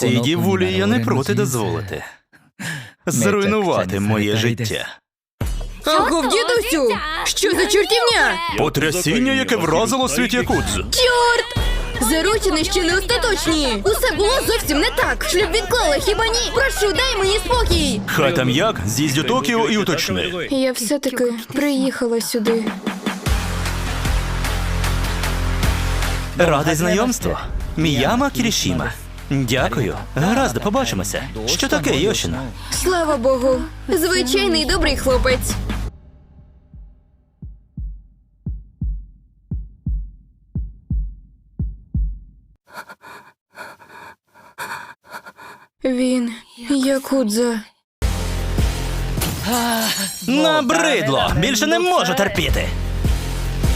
Цій дівулі я не проти дозволити. Зруйнувати моє життя. Агов, дідусю! Що за чортівня? Потрясіння, яке вразило світ Якудзу. Чорт! Заручини ще не остаточні! Усе було зовсім не так! Шлюб відклали, хіба ні? Прошу, дай мені спокій! Хай там як, з'їздь у Токіо і уточни. Я все-таки приїхала сюди. Радий знайомству. Міяма Кірішіма. Дякую. Гаразд, побачимося. Що таке, Йошіно? Слава Богу! Звичайний добрий хлопець. Він якудза. Набридло! Більше не можу терпіти.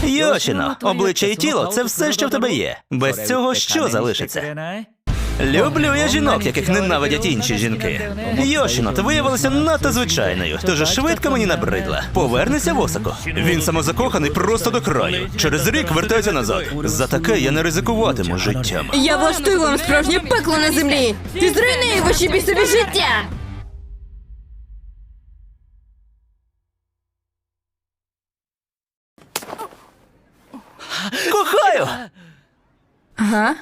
Йошіно, обличчя і тіло це все, що в тебе є. Без цього що залишиться? Люблю я жінок, яких ненавидять інші жінки. Йошіно, ти виявилася надто звичайною, тож швидко мені набридла. Повернися в Осаку. Він самозакоханий просто до краю. Через рік вертайся назад. За таке я не ризикуватиму життям. Я влаштую вам справжнє пекло на землі! І зруйную ваші бісові життя! Кохаю! Ага.